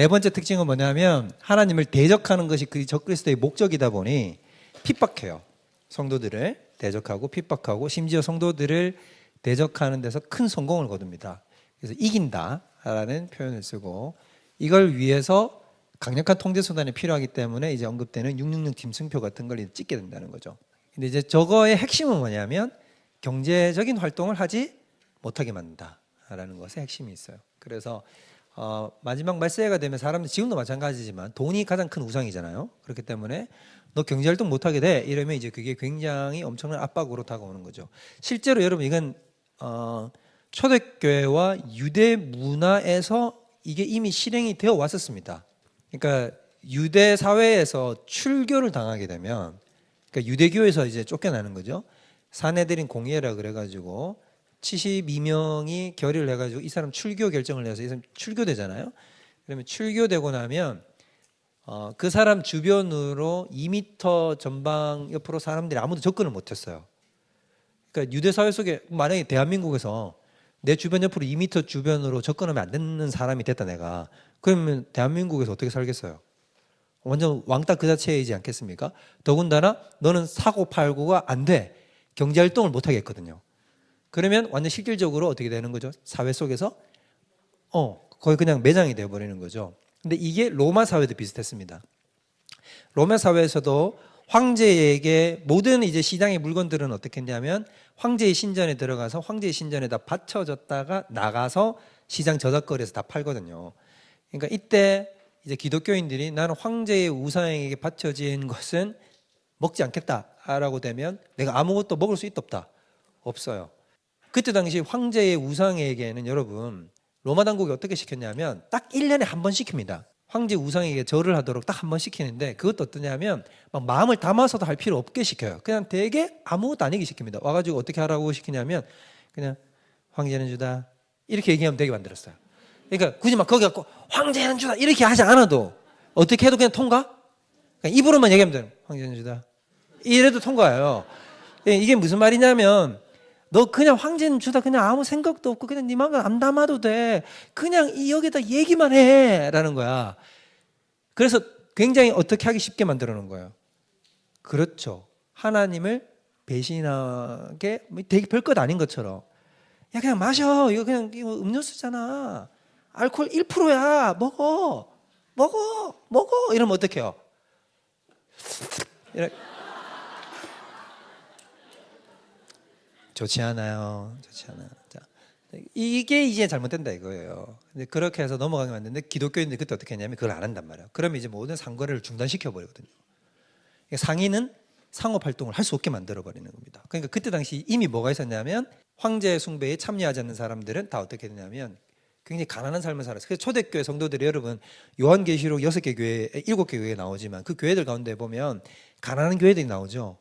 네 번째 특징은 뭐냐면 하나님을 대적하는 것이 그 적그리스도의 목적이다 보니 핍박해요. 성도들을 대적하고 핍박하고 심지어 성도들을 대적하는 데서 큰 성공을 거둡니다. 그래서 이긴다라는 표현을 쓰고 이걸 위해서 강력한 통제 수단이 필요하기 때문에 이제 언급되는 666 팀승표 같은 걸 찍게 된다는 거죠. 근데 이제 저거의 핵심은 뭐냐면 경제적인 활동을 하지 못하게 만든다라는 것의 핵심이 있어요. 그래서 어, 마지막 말세가 되면 사람들 지금도 마찬가지지만 돈이 가장 큰 우상이잖아요. 그렇기 때문에 너 경제활동 못하게 돼 이러면 이제 그게 굉장히 엄청난 압박으로 다가오는 거죠. 실제로 여러분 이건 어, 초대교회와 유대 문화에서 이게 이미 실행이 되어 왔었습니다. 그러니까 유대 사회에서 출교를 당하게 되면 그러니까 유대교에서 이제 쫓겨나는 거죠. 사내들인 공예라 그래가지고 72명이 결의를 해가지고 이 사람 출교 결정을 해서 이 사람 출교되잖아요. 그러면 출교되고 나면 어, 그 사람 주변으로 2미터 전방 옆으로 사람들이 아무도 접근을 못했어요. 그러니까 유대 사회 속에 만약에 대한민국에서 내 주변 옆으로 2미터 주변으로 접근하면 안 되는 사람이 됐다 내가 그러면 대한민국에서 어떻게 살겠어요? 완전 왕따 그 자체이지 않겠습니까? 더군다나 너는 사고 팔고가 안 돼. 경제 활동을 못 하겠거든요. 그러면 완전 실질적으로 어떻게 되는 거죠? 사회 속에서 어, 거의 그냥 매장이 되어 버리는 거죠. 근데 이게 로마 사회도 비슷했습니다. 로마 사회에서도 황제에게 모든 이제 시장의 물건들은 어떻게 했냐면 황제의 신전에 들어가서 황제의 신전에다 받쳐졌다가 나가서 시장 저작거리에서 다 팔거든요. 그러니까 이때 이제 기독교인들이 나는 황제의 우상에게 바쳐진 것은 먹지 않겠다라고 되면 내가 아무것도 먹을 수 있다 없다 없어요. 그때 당시 황제의 우상에게는 여러분 로마 당국이 어떻게 시켰냐면 딱 1년에 한 번 시킵니다. 황제 우상에게 절을 하도록 딱 한 번 시키는데 그것도 어떠냐면 막 마음을 담아서도 할 필요 없게 시켜요. 그냥 되게 아무것도 아니게 시킵니다. 와가지고 어떻게 하라고 시키냐면 그냥 황제는 주다 이렇게 얘기하면 되게 만들었어요. 그러니까 굳이 막 거기 갖고 황제는 주다 이렇게 하지 않아도 어떻게 해도 그냥 통과? 그냥 입으로만 얘기하면 돼요. 황제는 주다 이래도 통과예요. 이게 무슨 말이냐면 너 그냥 황제는 주다 그냥 아무 생각도 없고 그냥 네 마음에 안 담아도 돼. 그냥 여기다 얘기만 해. 라는 거야. 그래서 굉장히 어떻게 하기 쉽게 만들어 놓은 거예요. 그렇죠. 하나님을 배신하게 뭐 되게 별것 아닌 것처럼. 야, 그냥 마셔. 이거 그냥 이거 음료수잖아. 알코올 1%야. 먹어. 먹어. 먹어. 이러면 어떡해요? 이렇게. 좋지 않아요. 좋지 않아요. 자, 이게 이제 잘못된다 이거예요. 근데 그렇게 해서 넘어가게 만드는데 기독교인들이 그때 어떻게 했냐면 그걸 안 한단 말이에요. 그러면 이제 모든 상거래를 중단시켜 버리거든요. 상인은 상업 활동을 할 수 없게 만들어 버리는 겁니다. 그러니까 그때 당시 이미 뭐가 있었냐면 황제 숭배에 참여하지 않는 사람들은 다 어떻게 되냐면 굉장히 가난한 삶을 살았어요. 그래서 초대교회 성도들이 여러분 요한계시록 여섯 개 교회, 일곱 개 교회 나오지만 그 교회들 가운데 보면 가난한 교회들이 나오죠.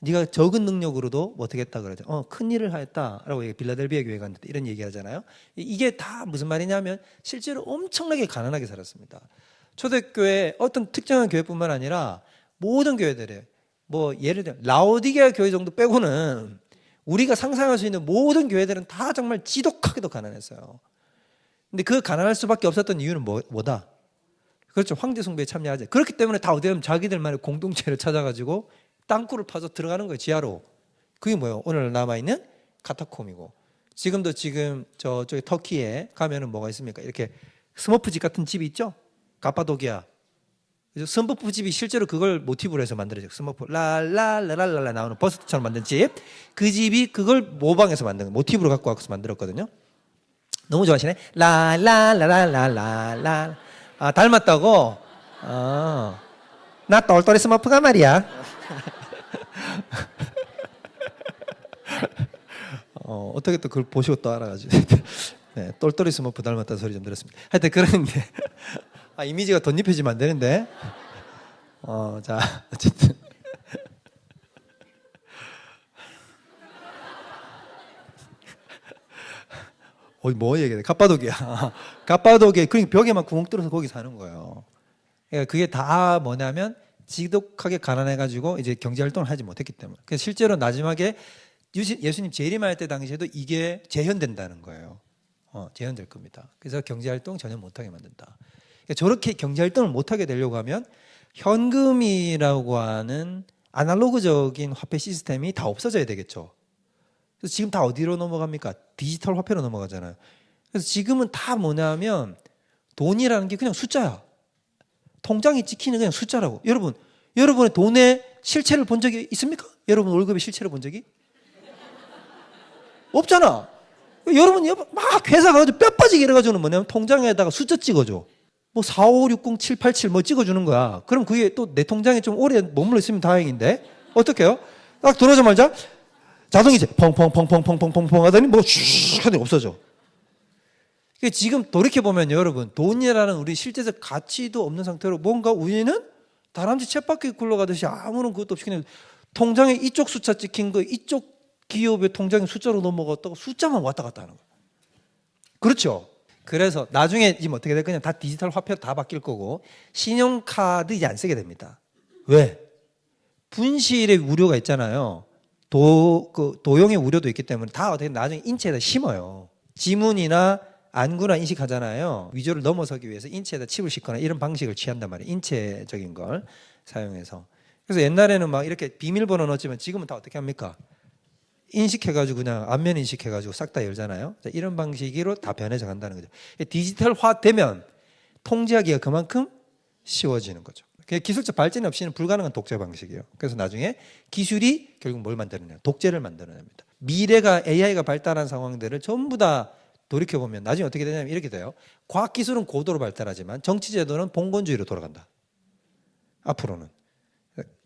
네가 적은 능력으로도 뭐 어떻게 했다 그러죠. 어, 큰 일을 하였다라고 빌라델비아 교회 갔는데 이런 얘기 하잖아요. 이게 다 무슨 말이냐면 실제로 엄청나게 가난하게 살았습니다. 초대교회 어떤 특정한 교회뿐만 아니라 모든 교회들에 뭐 예를 들어 라오디게아 교회 정도 빼고는 우리가 상상할 수 있는 모든 교회들은 다 정말 지독하게도 가난했어요. 근데 그 가난할 수밖에 없었던 이유는 뭐, 뭐다? 그렇죠. 황제 숭배에 참여하지. 그렇기 때문에 다 어디 가면 자기들만의 공동체를 찾아가지고 땅굴을 파서 들어가는 거예요, 지하로. 그게 뭐예요? 오늘 남아있는 카타콤이고. 지금도 지금 저쪽에 터키에 가면은 뭐가 있습니까? 이렇게 스머프 집 같은 집이 있죠? 가파도기아. 스머프 집이 실제로 그걸 모티브로 해서 만들어져 스머프 랄랄랄랄라 나오는 버스처럼 만든 집. 그 집이 그걸 모방해서 만든 거 모티브로 갖고 와서 만들었거든요. 너무 좋아하시네. 랄랄랄랄랄라. 아, 닮았다고? 아. 나 똘똘이 스머프가 말이야. 어, 어떻게 또 그걸 보시고 또 알아가지고. 네, 똘똘이 스머프 닮았다는 소리 좀 들었습니다. 하여튼 그런데, 아, 이미지가 덧입혀지면 안 되는데. 어, 자, 어쨌든. 어, 뭐 얘기해? 카파도기야. 카파도기에, 그러니까 벽에만 구멍 뚫어서 거기 사는 거예요. 그러니까 그게 다 뭐냐면 지독하게 가난해가지고 이제 경제 활동을 하지 못했기 때문에. 그래서 실제로 마지막에 예수님 재림할 때 당시에도 이게 재현된다는 거예요. 어, 재현될 겁니다. 그래서 경제 활동 전혀 못하게 만든다. 그러니까 저렇게 경제 활동을 못하게 되려고 하면 현금이라고 하는 아날로그적인 화폐 시스템이 다 없어져야 되겠죠. 그래서 지금 다 어디로 넘어갑니까? 디지털 화폐로 넘어가잖아요. 그래서 지금은 다 뭐냐면 돈이라는 게 그냥 숫자야. 통장이 찍히는 그냥 숫자라고. 여러분, 여러분의 돈의 실체를 본 적이 있습니까? 여러분 월급의 실체를 본 적이? 없잖아. 여러분 막 회사 가가지고 뼈 빠지게 이래가지고는 뭐냐면 통장에다가 숫자 찍어줘. 뭐 4, 5, 6, 0, 7, 8, 7 뭐 찍어주는 거야. 그럼 그게 또 내 통장에 좀 오래 머물러 있으면 다행인데 어떡해요? 딱 들어오자마자 자동이 이제 펑펑펑펑펑펑펑펑 하더니 뭐 슉 하더니 없어져. 지금 돌이켜보면 여러분 돈이라는 우리 실제적 가치도 없는 상태로 뭔가 우리는 다람쥐 쳇바퀴 굴러가듯이 아무런 그것도 없이 그냥 통장에 이쪽 숫자 찍힌 거 이쪽 기업의 통장에 숫자로 넘어갔다고 숫자만 왔다 갔다 하는 거예요. 그렇죠. 그래서 나중에 지금 어떻게 될 거냐 다 디지털 화폐로 다 바뀔 거고 신용카드 이제 안 쓰게 됩니다. 왜? 분실의 우려가 있잖아요. 도, 그 도용의 우려도 있기 때문에 다 어떻게 나중에 인체에다 심어요. 지문이나 안구나 인식하잖아요. 위조를 넘어서기 위해서 인체에다 칩을 싣거나 이런 방식을 취한단 말이에요. 인체적인 걸 사용해서. 그래서 옛날에는 막 이렇게 비밀번호 넣었지만 지금은 다 어떻게 합니까? 인식해가지고 그냥 안면 인식해가지고 싹 다 열잖아요. 자, 이런 방식으로 다 변해져 간다는 거죠. 디지털화 되면 통제하기가 그만큼 쉬워지는 거죠. 기술적 발전 없이는 불가능한 독재 방식이에요. 그래서 나중에 기술이 결국 뭘 만들어내냐? 독재를 만들어냅니다. 미래가 AI가 발달한 상황들을 전부 다 돌이켜보면 나중에 어떻게 되냐면 이렇게 돼요. 과학기술은 고도로 발달하지만 정치제도는 봉건주의로 돌아간다. 앞으로는.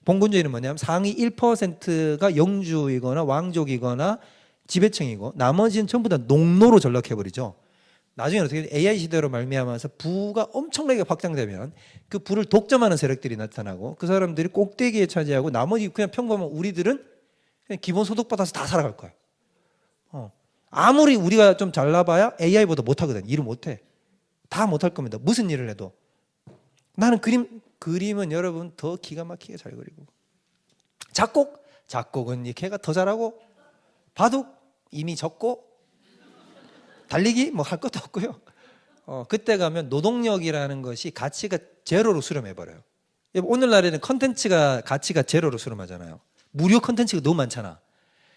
봉건주의는 뭐냐면 상위 1%가 영주이거나 왕족이거나 지배층이고 나머지는 전부 다 농노로 전락해버리죠. 나중에 어떻게 AI 시대로 말미암아서 부가 엄청나게 확장되면 그 부를 독점하는 세력들이 나타나고 그 사람들이 꼭대기에 차지하고 나머지 그냥 평범한 우리들은 그냥 기본 소득 받아서 다 살아갈 거야. 어. 아무리 우리가 좀 잘나봐야 AI보다 못하거든. 일을 못해. 다 못할 겁니다. 무슨 일을 해도. 나는 그림 그림은 여러분 더 기가 막히게 잘 그리고 작곡 작곡은 이 걔가 더 잘하고 바둑 이미 졌고 달리기 뭐 할 것도 없고요. 어, 그때 가면 노동력이라는 것이 가치가 제로로 수렴해 버려요. 오늘날에는 컨텐츠가 가치가 제로로 수렴하잖아요. 무료 컨텐츠가 너무 많잖아.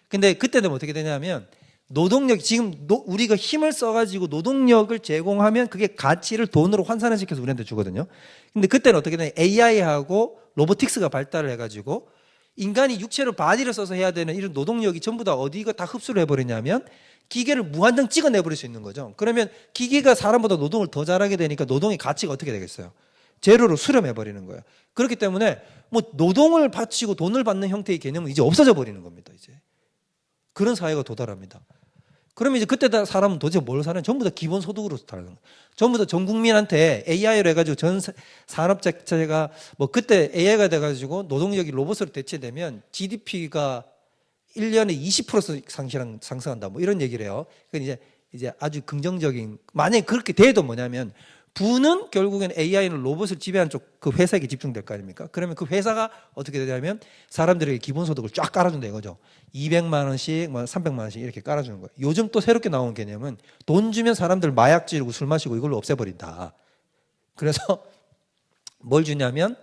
근데 그때 되면 어떻게 되냐면 노동력 지금 노, 우리가 힘을 써가지고 노동력을 제공하면 그게 가치를 돈으로 환산을 시켜서 우리한테 주거든요. 근데 그때는 어떻게 되냐 AI하고 로보틱스가 발달을 해가지고 인간이 육체로 바디를 써서 해야 되는 이런 노동력이 전부 다 어디가 다 흡수를 해버리냐면 기계를 무한정 찍어내버릴 수 있는 거죠. 그러면 기계가 사람보다 노동을 더 잘하게 되니까 노동의 가치가 어떻게 되겠어요? 제로로 수렴해버리는 거예요. 그렇기 때문에 뭐 노동을 바치고 돈을 받는 형태의 개념은 이제 없어져 버리는 겁니다. 이제 그런 사회가 도달합니다. 그러면 이제 그때 다 사람은 도대체 뭘 사는? 전부 다 기본 소득으로 사는 거예요. 전부 다 전 국민한테 AI로 해가지고 전 산업 자체가 뭐 그때 AI가 돼가지고 노동력이 로봇으로 대체되면 GDP가 1년에 20% 상승, 상승한다. 뭐 이런 얘기를 해요. 그건 이제, 이제 아주 긍정적인, 만약에 그렇게 돼도 뭐냐면 부는 결국엔 AI는 로봇을 지배하는 쪽 그 회사에게 집중될 거 아닙니까? 그러면 그 회사가 어떻게 되냐면 사람들에게 기본소득을 쫙 깔아준다 이거죠. 200만 원씩, 뭐 300만 원씩 이렇게 깔아주는 거예요. 요즘 또 새롭게 나온 개념은 돈 주면 사람들 마약 지르고 술 마시고 이걸로 없애버린다. 그래서 뭘 주냐면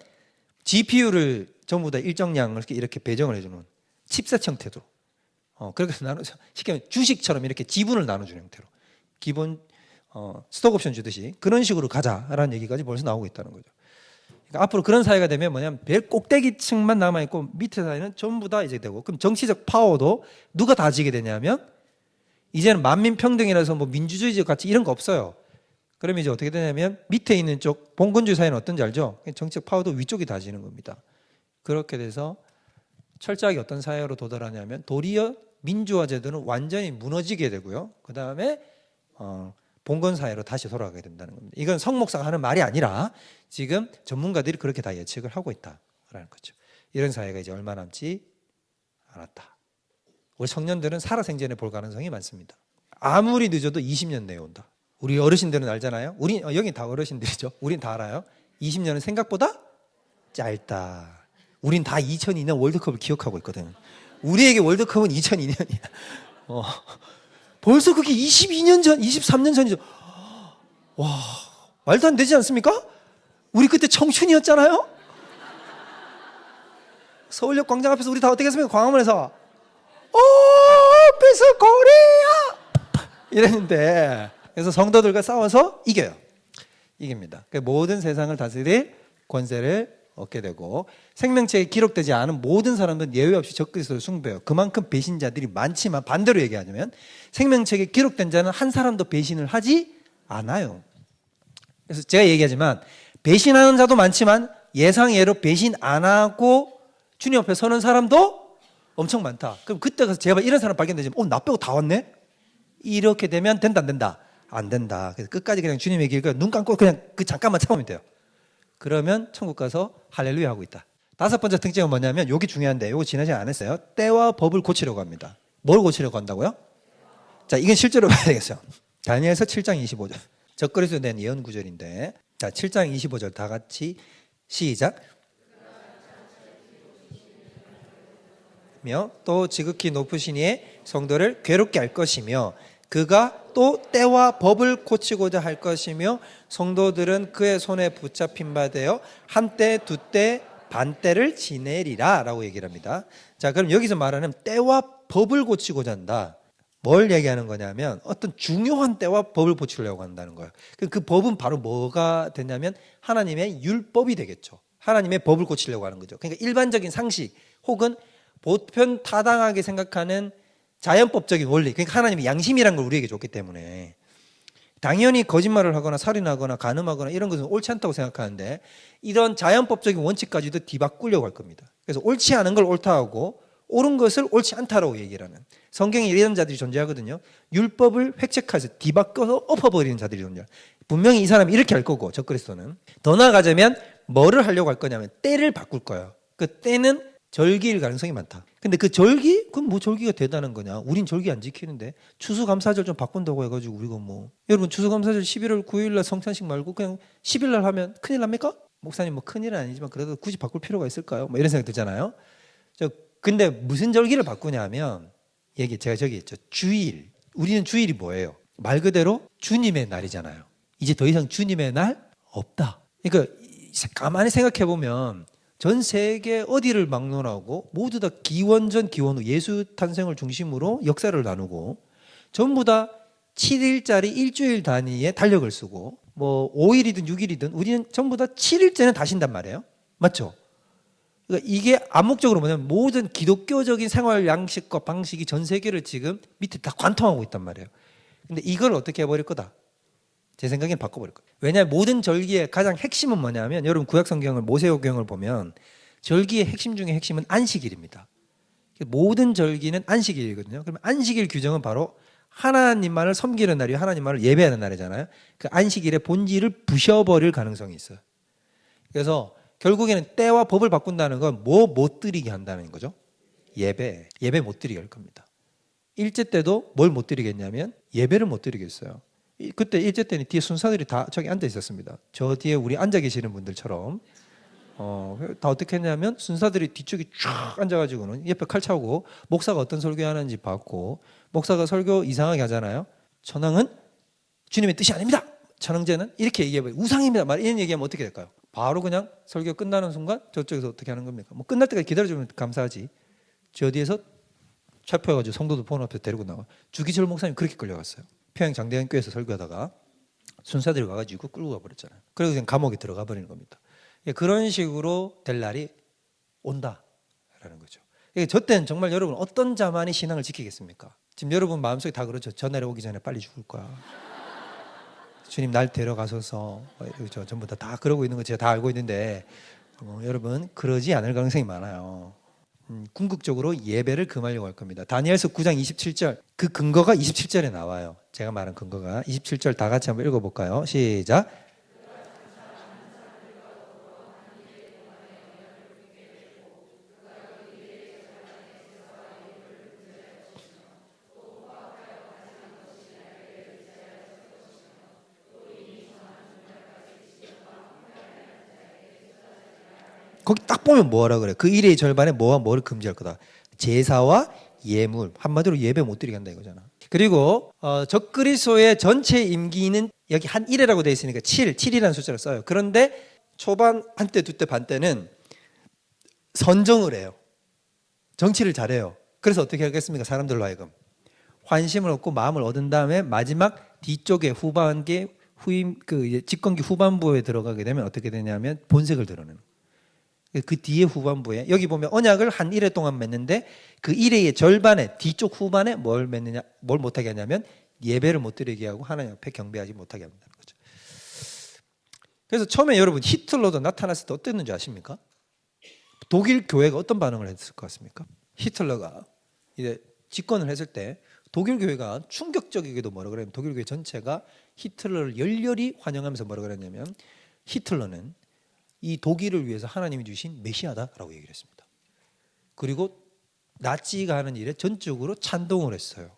GPU를 전부 다 일정량을 이렇게 배정을 해주는 칩셋 형태도. 어, 그렇게 나눠, 쉽게 주식처럼 이렇게 지분을 나눠주는 형태로. 기본 어, 스톡옵션 주듯이 그런 식으로 가자라는 얘기까지 벌써 나오고 있다는 거죠. 그러니까 앞으로 그런 사회가 되면 뭐냐면 별 꼭대기층만 남아 있고 밑에 사회는 전부 다 이제 되고 그럼 정치적 파워도 누가 다 지게 되냐면 이제는 만민 평등이라서 뭐 민주주의적 가치 이런 거 없어요. 그러면 이제 어떻게 되냐면 밑에 있는 쪽 봉건주의 사회는 어떤지 알죠? 정치적 파워도 위쪽이 다 지는 겁니다. 그렇게 돼서 철저하게 어떤 사회로 도달하냐면 도리어 민주화 제도는 완전히 무너지게 되고요. 그 다음에 어, 봉건 사회로 다시 돌아가게 된다는 겁니다. 이건 성 목사가 하는 말이 아니라 지금 전문가들이 그렇게 다 예측을 하고 있다라는 거죠. 이런 사회가 이제 얼마 남지 않았다. 우리 청년들은 살아생전에 볼 가능성이 많습니다. 아무리 늦어도 20년 내에 온다. 우리 어르신들은 알잖아요. 우리 어, 여기 다 어르신들이죠. 우린 다 알아요. 20년은 생각보다 짧다. 우린 다 2002년 월드컵을 기억하고 있거든. 우리에게 월드컵은 2002년이야. 어. 벌써 그게 22년 전, 23년 전이죠. 와, 말도 안 되지 않습니까? 우리 그때 청춘이었잖아요? 서울역 광장 앞에서 우리 다 어떻게 했습니까? 광화문에서 오 피스 코리아 이랬는데 그래서 성도들과 싸워서 이겨요. 이깁니다. 그러니까 모든 세상을 다스릴 권세를 얻게 되고 생명체에 기록되지 않은 모든 사람들은 예외 없이 적그리스도를 숭배해요. 그만큼 배신자들이 많지만 반대로 얘기하자면 생명체에 기록된 자는 한 사람도 배신을 하지 않아요. 그래서 제가 얘기하지만 배신하는 자도 많지만 예상외로 배신 안 하고 주님 앞에 서는 사람도 엄청 많다. 그럼 그때 가서 제발 이런 사람 발견되지 어, 나 빼고 다 왔네? 이렇게 되면 된다, 안 된다? 안 된다. 그래서 끝까지 그냥 주님의 길, 눈 감고 그냥 그 잠깐만 참으면 돼요. 그러면 천국 가서 할렐루야 하고 있다. 다섯 번째 특징은 뭐냐면 여기 중요한데 시간 안 했어요. 때와 법을 고치려고 합니다. 뭘 고치려고 한다고요? 자, 이건 실제로 봐야 되겠어요. 다니엘서 7장 25절. 적그리스도 낸 예언 구절인데 자, 7장 25절 다 같이 시작. 또 지극히 높으신 이의 성도를 괴롭게 할 것이며 그가 또 때와 법을 고치고자 할 것이며 성도들은 그의 손에 붙잡힌 바 되어 한때 두때 반때를 지내리라라고 얘기를 합니다. 자, 그럼 여기서 말하는 때와 법을 고치고자 한다. 뭘 얘기하는 거냐면 어떤 중요한 때와 법을 고치려고 한다는 거예요. 그, 그 법은 바로 뭐가 되냐면 하나님의 율법이 되겠죠. 하나님의 법을 고치려고 하는 거죠. 그러니까 일반적인 상식 혹은 보편 타당하게 생각하는 자연법적인 원리, 그러니까 하나님이 양심이란 걸 우리에게 줬기 때문에 당연히 거짓말을 하거나 살인하거나 간음하거나 이런 것은 옳지 않다고 생각하는데 이런 자연법적인 원칙까지도 뒤바꾸려고 할 겁니다. 그래서 옳지 않은 걸 옳다 하고 옳은 것을 옳지 않다라고 얘기를 하는 성경에 이런 자들이 존재하거든요. 율법을 획책해서 뒤바꿔서 엎어버리는 자들이 존재. 분명히 이 사람이 이렇게 할 거고 적그리스도는 더 나아가자면 뭐를 하려고 할 거냐면 때를 바꿀 거예요. 그 때는 절기일 가능성이 많다. 근데 그 절기? 그럼 뭐 절기가 대단한 거냐? 우린 절기 안 지키는데 추수감사절 좀 바꾼다고 해가지고 우리가 뭐 여러분 추수감사절 11월 9일날 성찬식 말고 그냥 10일날 하면 큰일 납니까? 목사님 뭐 큰일은 아니지만 그래도 굳이 바꿀 필요가 있을까요? 뭐 이런 생각 들잖아요. 저 근데 무슨 절기를 바꾸냐면 얘기 제가 저기 있죠 주일. 우리는 주일이 뭐예요? 말 그대로 주님의 날이잖아요. 이제 더 이상 주님의 날 없다. 그러니까 가만히 생각해 보면 전 세계 어디를 막론하고 모두 다 기원전 기원 후 예수 탄생을 중심으로 역사를 나누고 전부 다 7일짜리 일주일 단위의 달력을 쓰고 뭐 5일이든 6일이든 우리는 전부 다 7일째는 다신단 말이에요. 맞죠? 그러니까 이게 암묵적으로 뭐냐면 모든 기독교적인 생활 양식과 방식이 전 세계를 지금 밑에 다 관통하고 있단 말이에요. 근데 이걸 어떻게 해버릴 거다? 제 생각엔 바꿔버릴 거예요. 왜냐하면 모든 절기의 가장 핵심은 뭐냐면 여러분 구약 성경을 모세오경을 보면 절기의 핵심 중에 핵심은 안식일입니다. 모든 절기는 안식일이거든요. 그러면 안식일 규정은 바로 하나님만을 섬기는 날이 하나님만을 예배하는 날이잖아요. 그 안식일의 본질을 부셔버릴 가능성이 있어요. 그래서 결국에는 때와 법을 바꾼다는 건 뭐 못 드리게 한다는 거죠. 예배. 예배 못 드리게 할 겁니다. 일제 때도 뭘 못 드리겠냐면 예배를 못 드리겠어요. 그때 일제 때는 뒤에 순사들이 다 저기 앉아 있었습니다. 저 뒤에 우리 앉아 계시는 분들처럼 어, 다 어떻게 했냐면 순사들이 뒤쪽에 쫙 앉아가지고는 옆에 칼 차고 목사가 어떤 설교하는지 봤고 목사가 설교 이상하게 하잖아요. 천황은 주님의 뜻이 아닙니다. 천황제는 이렇게 얘기해봐요. 우상입니다. 말 이런 얘기하면 어떻게 될까요? 바로 그냥 설교 끝나는 순간 저쪽에서 어떻게 하는 겁니까? 뭐 끝날 때까지 기다려주면 감사하지. 저 뒤에서 체포해가지고 성도들 보는 앞에 데리고 나와. 주기철 목사님 그렇게 끌려갔어요. 평양 장대한교회에서 설교하다가 순사들이 와가지고 끌고 가버렸잖아요. 그리고 그냥 감옥에 들어가 버리는 겁니다. 예, 그런 식으로 될 날이 온다라는 거죠. 예, 저 때는 정말 여러분 어떤 자만이 신앙을 지키겠습니까? 지금 여러분 마음속에 다 그렇죠. 저 날에 오기 전에 빨리 죽을 거야. 주님 날 데려가셔서 저 전부 다, 다 그러고 있는 거 제가 다 알고 있는데 어, 여러분 그러지 않을 가능성이 많아요. 음, 궁극적으로 예배를 금하려고 할 겁니다. 다니엘서 9장 27절 그 근거가 27절에 나와요. 제가 말한 근거가 27절 다 같이 한번 읽어볼까요? 시작. 거기 딱 보면 뭐라 그래? 그 일의 절반에 뭐와 뭐를 금지할 거다. 제사와 예물 한마디로 예배 못 드리게 한다 이거잖아. 그리고 어, 적그리스도의 전체 임기는 여기 한 1회라고 되어 있으니까 7, 7이라는 숫자를 써요. 그런데 초반 한 때 두 때 반 때는 선정을 해요. 정치를 잘해요. 그래서 어떻게 하겠습니까? 사람들로 하여금 환심을 얻고 마음을 얻은 다음에 마지막 뒤쪽에 후반기 후임 그 이제 집권기 후반부에 들어가게 되면 어떻게 되냐면 본색을 드러내는. 그 뒤에 후반부에 여기 보면 언약을 한 1회 동안 맺는데 그 1회의 절반에 뒤쪽 후반에 뭘 맺느냐 뭘 못하게 하냐면 예배를 못 드리게 하고 하나님 앞에 경배하지 못하게 한다는 거죠. 그래서 처음에 여러분 히틀러도 나타났을 때 어땠는지 아십니까? 독일 교회가 어떤 반응을 했을 것 같습니까? 히틀러가 이제 집권을 했을 때 독일 교회가 충격적이게도 뭐라 그러냐면 독일 교회 전체가 히틀러를 열렬히 환영하면서 뭐라 그랬냐면 히틀러는 이 독일을 위해서 하나님이 주신 메시아다라고 얘기를 했습니다. 그리고 나치가 하는 일에 전적으로 찬동을 했어요.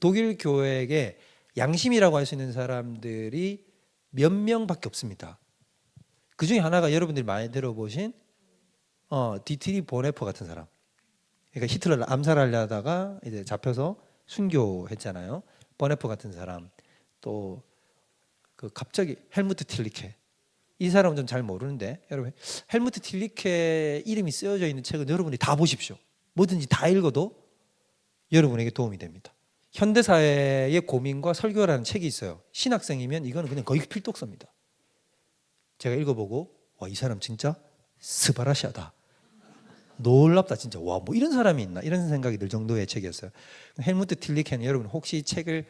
독일 교회에게 양심이라고 할 수 있는 사람들이 몇 명밖에 없습니다. 그 중에 하나가 여러분들이 많이 들어보신 어, 디트리 보네퍼 같은 사람. 그러니까 히틀러를 암살하려다가 이제 잡혀서 순교했잖아요. 보네퍼 같은 사람. 또 그 갑자기 헬무트 틸리케. 이 사람은 좀 잘 모르는데 여러분 헬무트 틸리케 이름이 쓰여져 있는 책은 여러분이 다 보십시오. 뭐든지 다 읽어도 여러분에게 도움이 됩니다. 현대 사회의 고민과 설교라는 책이 있어요. 신학생이면 이거는 그냥 거의 필독서입니다. 제가 읽어보고 와 이 사람 진짜 스바라시하다. 놀랍다 진짜 와 뭐 이런 사람이 있나 이런 생각이 들 정도의 책이었어요. 헬무트 틸리케는 여러분 혹시 책을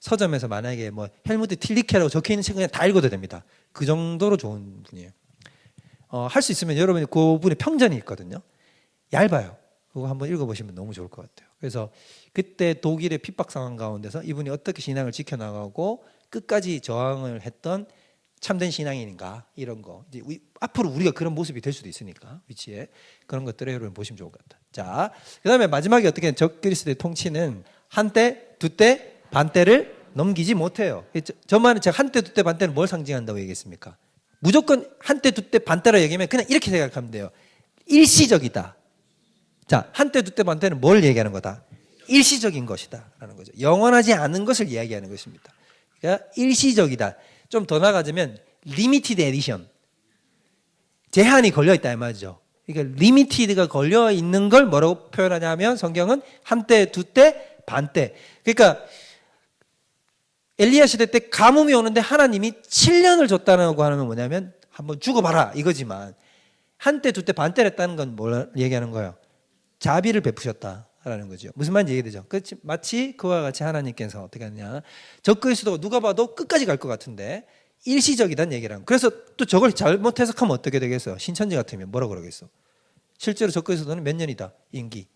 서점에서 만약에 뭐 헬무트 틸리케라고 적혀 있는 책 그냥 다 읽어도 됩니다. 그 정도로 좋은 분이에요. 어, 할 수 있으면 여러분이 그분의 평전이 있거든요. 얇아요. 그거 한번 읽어보시면 너무 좋을 것 같아요. 그래서 그때 독일의 핍박 상황 가운데서 이분이 어떻게 신앙을 지켜나가고 끝까지 저항을 했던 참된 신앙인인가 이런 거 이제 우리, 앞으로 우리가 그런 모습이 될 수도 있으니까 위치에 그런 것들을 여러분 보시면 좋을 것 같다. 자, 그다음에 마지막에 어떻게 적그리스도의 통치는 한때, 두때, 반때를 넘기지 못해요. 저만은 제가 한때, 두 때, 반때는 뭘 상징한다고 얘기했습니까? 무조건 한때, 두 때, 반때라 얘기하면 그냥 이렇게 생각하면 돼요. 일시적이다. 자, 한때, 두 때, 반때는 뭘 얘기하는 거다? 일시적인 것이다. 라는 거죠. 영원하지 않은 것을 이야기하는 것입니다. 그러니까 일시적이다. 좀 더 나가자면 리미티드 에디션. 제한이 걸려 있다 이 말이죠. 그러니까 리미티드가 걸려 있는 걸 뭐라고 표현하냐면 성경은 한때, 두 때, 반때. 그러니까 엘리야 시대 때 가뭄이 오는데 하나님이 7년을 줬다는 거 하면 뭐냐면 한번 죽어봐라 이거지만 한 때, 두 때, 반 때를 했다는 건 뭘 얘기하는 거예요? 자비를 베푸셨다라는 거죠. 무슨 말인지 이해되죠? 마치 그와 같이 하나님께서 어떻게 하느냐. 적그리스도가 누가 봐도 끝까지 갈 것 같은데 일시적이란 얘기라는 그래서 또 저걸 잘못 해석하면 어떻게 되겠어요? 신천지 같으면 뭐라고 그러겠어? 실제로 적그리스도는 몇 년이다? 임기.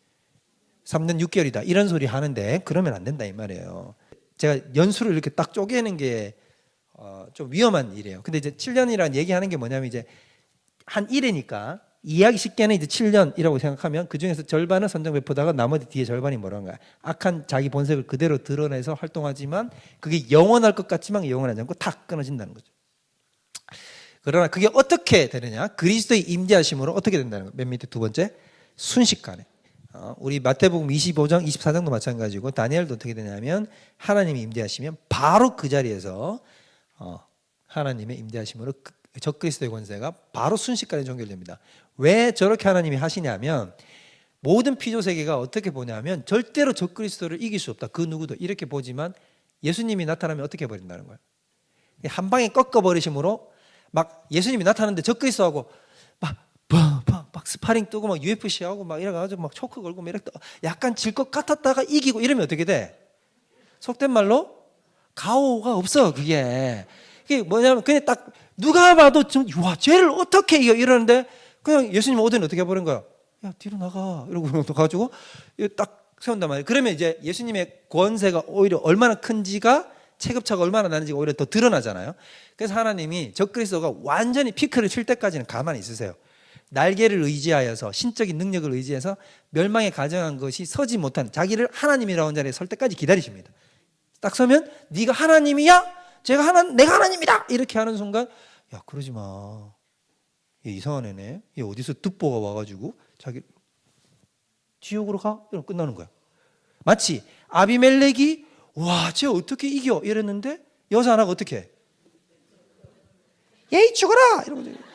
3년 6개월이다. 이런 소리 하는데 그러면 안 된다 이 말이에요. 제가 연수를 이렇게 딱 쪼개는 게좀 어 위험한 일이에요. 근데 이제 7년이라는 얘기하는 게 뭐냐면 이제 한 1회니까 이해하기 쉽게는 이제 7년이라고 생각하면 그 중에서 절반은 선정 배포다가 나머지 뒤에 절반이 뭐란가 악한 자기 본색을 그대로 드러내서 활동하지만 그게 영원할 것 같지만 영원하지 않고 탁 끊어진다는 거죠. 그러나 그게 어떻게 되느냐? 그리스도의 임재하심으로 어떻게 된다는 거예요. 맨 밑에 두 번째 순식간에. 어, 우리 마태복음 25장, 24장도 마찬가지고 다니엘도 어떻게 되냐면 하나님이 임재하시면 바로 그 자리에서 어, 하나님의 임재하심으로 그 적그리스도의 권세가 바로 순식간에 종결됩니다. 왜 저렇게 하나님이 하시냐면 모든 피조 세계가 어떻게 보냐면 절대로 적그리스도를 이길 수 없다. 그 누구도 이렇게 보지만 예수님이 나타나면 어떻게 버린다는 거예요. 한 방에 꺾어 버리심으로 막 예수님이 나타나는데 적그리스도하고 막, 스파링 뜨고 막 UFC 하고 막 이래가지고 막 초크 걸고 막 이렇게 약간 질 것 같았다가 이기고 이러면 어떻게 돼? 속된 말로 가오가 없어 그게. 그게 뭐냐면 그냥 딱 누가 봐도 좀, 와, 쟤를 어떻게 이겨? 이러는데 그냥 예수님 오더니 어떻게 해버린 거야? 야, 뒤로 나가. 이러고 가지고 딱 세운단 말이에요. 그러면 이제 예수님의 권세가 오히려 얼마나 큰지가 체급차가 얼마나 나는지가 오히려 더 드러나잖아요. 그래서 하나님이 적그리스도가 완전히 피크를 칠 때까지는 가만히 있으세요. 날개를 의지하여서 신적인 능력을 의지해서 멸망에 가정한 것이 서지 못한 자기를 하나님이라는 자리에 설 때까지 기다리십니다. 딱 서면 네가 하나님이야? 제가 하나 내가 하나님이다 이렇게 하는 순간 야 그러지 마. 얘 이상한 애네. 얘 어디서 듣보가 와 가지고 자기 지옥으로 가? 이러면 끝나는 거야. 마치 아비멜렉이 와, 쟤 어떻게 이겨? 이랬는데 여자 하나가 어떻게 해? 얘 죽어라! 이러고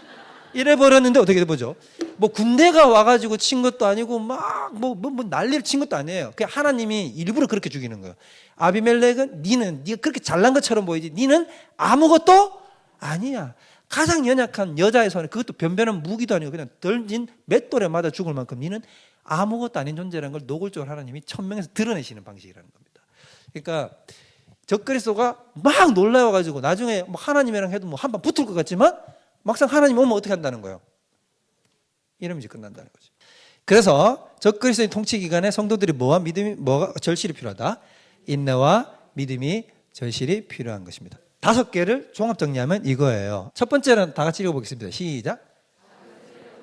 이래 버렸는데 어떻게 돼 보죠? 뭐 군대가 와가지고 친 것도 아니고 막뭐뭐 뭐 난리를 친 것도 아니에요. 그 하나님이 일부러 그렇게 죽이는 거예요. 아비멜렉은 니는 네가 그렇게 잘난 것처럼 보이지. 니는 아무것도 아니야. 가장 연약한 여자의 손에 그것도 변변한 무기도 아니고 그냥 덜진 맷돌에 맞아 죽을 만큼 니는 아무것도 아닌 존재라는 걸 노골적으로 하나님이 천명에서 드러내시는 방식이라는 겁니다. 그러니까 적그리스도가 막 놀라워가지고 나중에 뭐 하나님이랑 해도 뭐 한 번 붙을 것 같지만 막상 하나님 오면 어떻게 한다는 거예요? 이러면 이제 끝난다는 거죠. 그래서 적그리스도의 통치 기간에 성도들이 뭐와 믿음이 뭐가 절실히 필요하다. 인내와 믿음이 절실히 필요한 것입니다. 다섯 개를 종합 정리하면 이거예요. 첫 번째는 다 같이 읽어보겠습니다. 시작.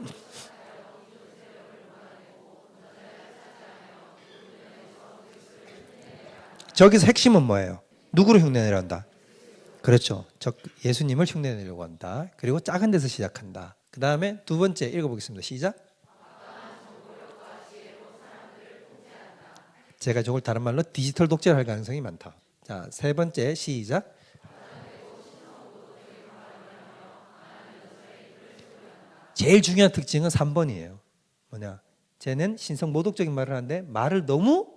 저기서 핵심은 뭐예요? 누구를 흉내내려 한다? 그렇죠. 적 예수님을 흉내내려고 한다. 그리고 작은 데서 시작한다. 그 다음에 두 번째 읽어보겠습니다. 시작. 제가 저걸 다른 말로 디지털 독재를 할 가능성이 많다. 자, 세 번째 시작. 제일 중요한 특징은 3번이에요. 뭐냐? 쟤는 신성 모독적인 말을 하는데 말을 너무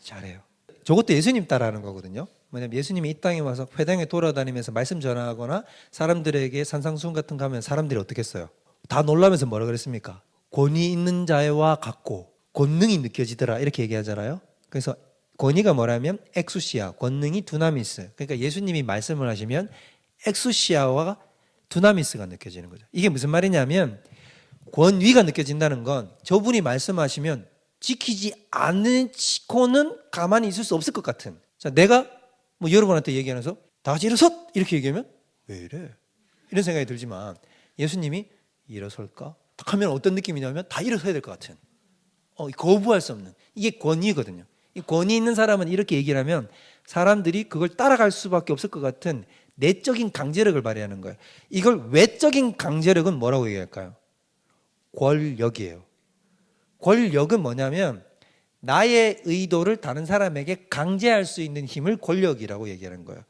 잘해요. 저것도 예수님 따라하는 거거든요. 뭐냐면 예수님이 이 땅에 와서 회당에 돌아다니면서 말씀 전하거나 사람들에게 산상수훈 같은 거 하면 사람들이 어떻게 했어요? 다 놀라면서 뭐라 그랬습니까? 권위 있는 자와 같고 권능이 느껴지더라 이렇게 얘기하잖아요. 그래서 권위가 뭐라면 엑수시아, 권능이 두나미스. 그러니까 예수님이 말씀을 하시면 엑수시아와 두나미스가 느껴지는 거죠. 이게 무슨 말이냐면 권위가 느껴진다는 건 저분이 말씀하시면 지키지 않고는 가만히 있을 수 없을 것 같은. 자, 내가 뭐 여러분한테 얘기하면서 다 같이 일어섰! 이렇게 얘기하면 왜 이래? 이런 생각이 들지만 예수님이 일어설까? 딱 하면 어떤 느낌이냐면 다 일어서야 될 것 같은. 어, 거부할 수 없는. 이게 권위거든요. 이 권위 있는 사람은 이렇게 얘기를 하면 사람들이 그걸 따라갈 수밖에 없을 것 같은 내적인 강제력을 발휘하는 거예요. 이걸 외적인 강제력은 뭐라고 얘기할까요? 권력이에요. 권력은 뭐냐면 나의 의도를 다른 사람에게 강제할 수 있는 힘을 권력이라고 얘기하는 거예요.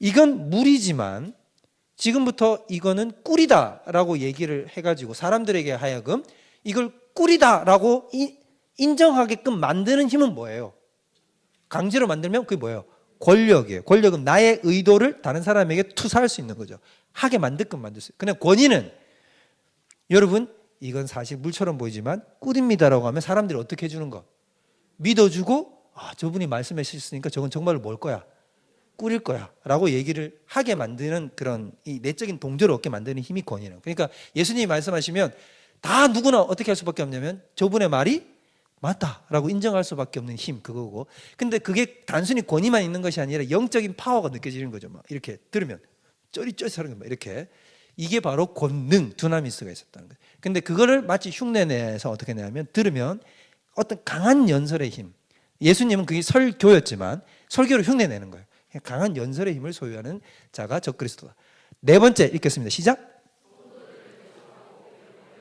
이건 무리지만 지금부터 이거는 꿀이다라고 얘기를 해가지고 사람들에게 하여금 이걸 꿀이다라고 인정하게끔 만드는 힘은 뭐예요? 강제로 만들면 그게 뭐예요? 권력이에요. 권력은 나의 의도를 다른 사람에게 투사할 수 있는 거죠. 하게 만들끔 만들 수. 그냥 권위는 여러분 이건 사실 물처럼 보이지만 꿀입니다라고 하면 사람들이 어떻게 해주는 거? 믿어주고 아 저분이 말씀해 주셨으니까 저건 정말로 뭘 거야? 꿀일 거야. 라고 얘기를 하게 만드는 그런 이 내적인 동조를 얻게 만드는 힘이 권위는 그러니까 예수님이 말씀하시면 다 누구나 어떻게 할 수밖에 없냐면 저분의 말이 맞다라고 인정할 수밖에 없는 힘 그거고. 근데 그게 단순히 권위만 있는 것이 아니라 영적인 파워가 느껴지는 거죠. 막 이렇게 들으면. 쩌리쩌리하는 거 이렇게. 이게 바로 권능 두나미스가 있었다는 거예요. 근데 그거를 마치 흉내 내서 어떻게 내냐면 들으면 어떤 강한 연설의 힘 예수님은 그게 설교였지만 설교를 흉내내는 거예요 강한 연설의 힘을 소유하는 자가 적그리스도다 네 번째 읽겠습니다 시작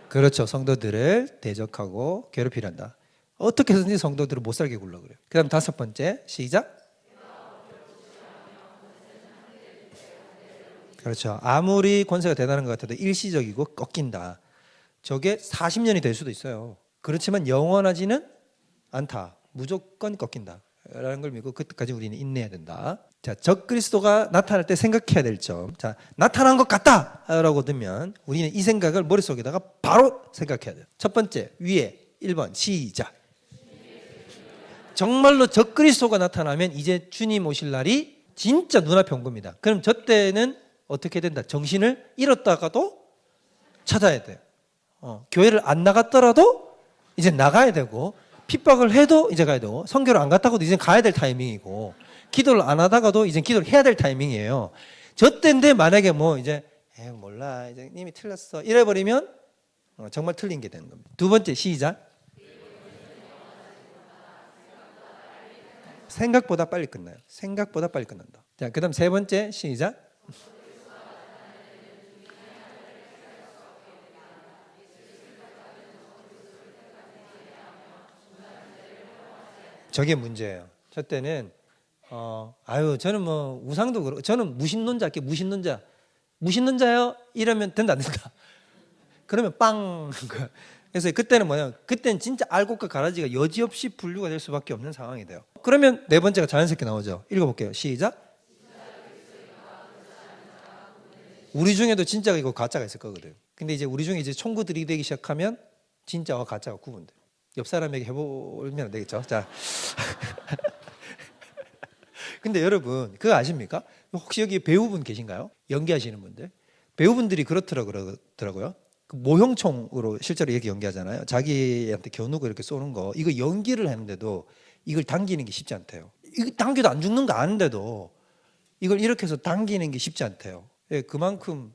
그렇죠 성도들을 대적하고 괴롭히려 한다 어떻게 해서든지 성도들을 못 살게 굴러 그래요. 그 다음 다섯 번째, 시작. 그렇죠. 아무리 권세가 대단한 것 같아도 일시적이고 꺾인다. 저게 40년이 될 수도 있어요. 그렇지만 영원하지는 않다. 무조건 꺾인다. 라는 걸 믿고 그때까지 우리는 인내해야 된다. 자, 적 그리스도가 나타날 때 생각해야 될 점. 자, 나타난 것 같다! 라고 들면 우리는 이 생각을 머릿속에다가 바로 생각해야 돼요. 첫 번째, 위에 1번, 시작. 정말로 적 그리스도가 나타나면 이제 주님 오실 날이 진짜 눈앞에 온 겁니다. 그럼 저 때는 어떻게 된다? 정신을 잃었다가도 찾아야 돼요. 어, 교회를 안 나갔더라도 이제 나가야 되고 핍박을 해도 이제 가야 되고 성교를 안 갔다가도 이제 가야 될 타이밍이고 기도를 안 하다가도 이제 기도를 해야 될 타이밍이에요. 저 때인데 만약에 뭐 이제 에 몰라 이제 님이 틀렸어 이래 버리면 어, 정말 틀린 게 되는 겁니다. 두 번째 시작. 생각보다 빨리 끝나요. 생각보다 빨리 끝난다. 자, 그다음 세 번째 시작. 저게 문제예요. 저 때는 어 아유 저는 뭐 우상도 그렇고 저는 무신론자 할게 무신론자 무신론자요 이러면 된다 안 된다 그러면 빵. 그래서 그때는 뭐냐? 그때는 진짜 알곡과 가라지가 여지없이 분류가 될 수밖에 없는 상황이 돼요. 그러면 네 번째가 자연스럽게 나오죠. 읽어 볼게요. 시작. 우리 중에도 진짜가 있고 가짜가 있을 거거든. 근데 이제 우리 중에 이제 총구 들이대기 시작하면 진짜와 가짜가 구분돼. 옆 사람에게 해보면 안 되겠죠. 자. 근데 여러분 그거 아십니까? 혹시 여기 배우분 계신가요? 연기하시는 분들 배우분들이 그렇더라 그러더라고요. 그 모형총으로 실제로 이렇게 연기하잖아요. 자기한테 겨누고 이렇게 쏘는 거 이거 연기를 하는데도 이걸 당기는 게 쉽지 않대요. 이거 당겨도 안 죽는 거 아는데도 이걸 이렇게 해서 당기는 게 쉽지 않대요. 예, 그만큼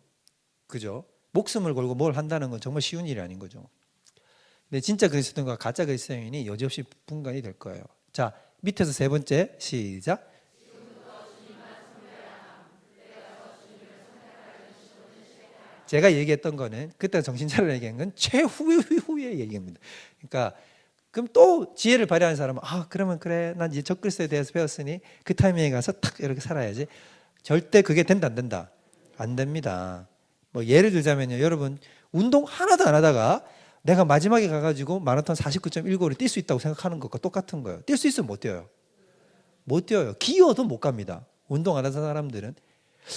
그죠? 목숨을 걸고 뭘 한다는 건 정말 쉬운 일이 아닌 거죠. 근데 진짜 그리스도인과 가짜 그리스도인이 여지없이 분간이 될 거예요. 자, 밑에서 세 번째 시작. 제가 얘기했던 거는 그때 정신 차려 얘기한 건 최후의 얘기입니다. 그러니까 그럼 또 지혜를 발휘하는 사람은 아 그러면 그래 난 이제 적그리스도에 대해서 배웠으니 그 타이밍에 가서 탁 이렇게 살아야지. 절대 그게 된다 안 된다 안 됩니다. 뭐 예를 들자면요 여러분 운동 하나도 안 하다가 내가 마지막에 가가지고 마라톤 49.19를 뛸 수 있다고 생각하는 것과 똑같은 거예요. 뛸 수 있으면 못 뛰어요. 못 뛰어요. 기어도 못 갑니다. 운동 안 하는 사람들은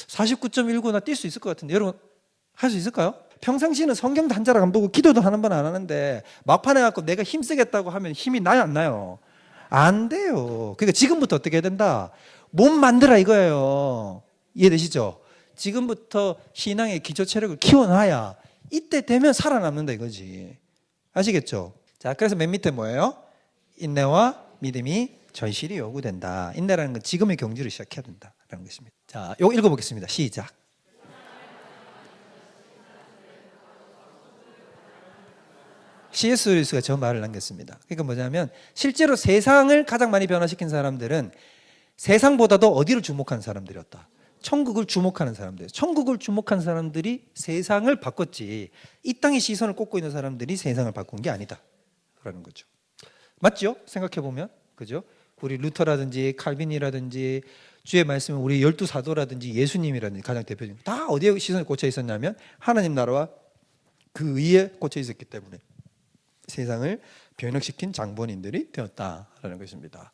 49.19나 뛸 수 있을 것 같은데 여러분 할 수 있을까요? 평상시는 성경도 한 자락 안 보고 기도도 한번안 하는데 막판에 갖고 내가 힘쓰겠다고 하면 힘이 나요 안 나요? 안 돼요. 그러니까 지금부터 어떻게 해야 된다? 몸 만들어 이거예요. 이해되시죠? 지금부터 신앙의 기초 체력을 키워놔야 이때 되면 살아남는다 이거지. 아시겠죠? 자, 그래서 맨 밑에 뭐예요? 인내와 믿음이 절실히 요구된다. 인내라는 건 지금의 경주를 시작해야 된다라는 것입니다. 자, 요거 읽어보겠습니다. 시작. C.S. 루이스가 저 말을 남겼습니다. 그러니까 뭐냐면 실제로 세상을 가장 많이 변화시킨 사람들은 세상보다도 어디를 주목한 사람들이었다. 천국을 주목하는 사람들. 천국을 주목한 사람들이 세상을 바꿨지. 이 땅의 시선을 꽂고 있는 사람들이 세상을 바꾼 게 아니다. 라는 거죠. 맞죠? 생각해 보면. 그죠? 우리 루터라든지 칼빈이라든지 주의 말씀은 우리 열두 사도라든지 예수님이라든지 가장 대표적인 다 어디에 시선이 꽂혀 있었냐면 하나님 나라와 그 위에 꽂혀 있었기 때문에 세상을 변혁시킨 장본인들이 되었다라는 것입니다.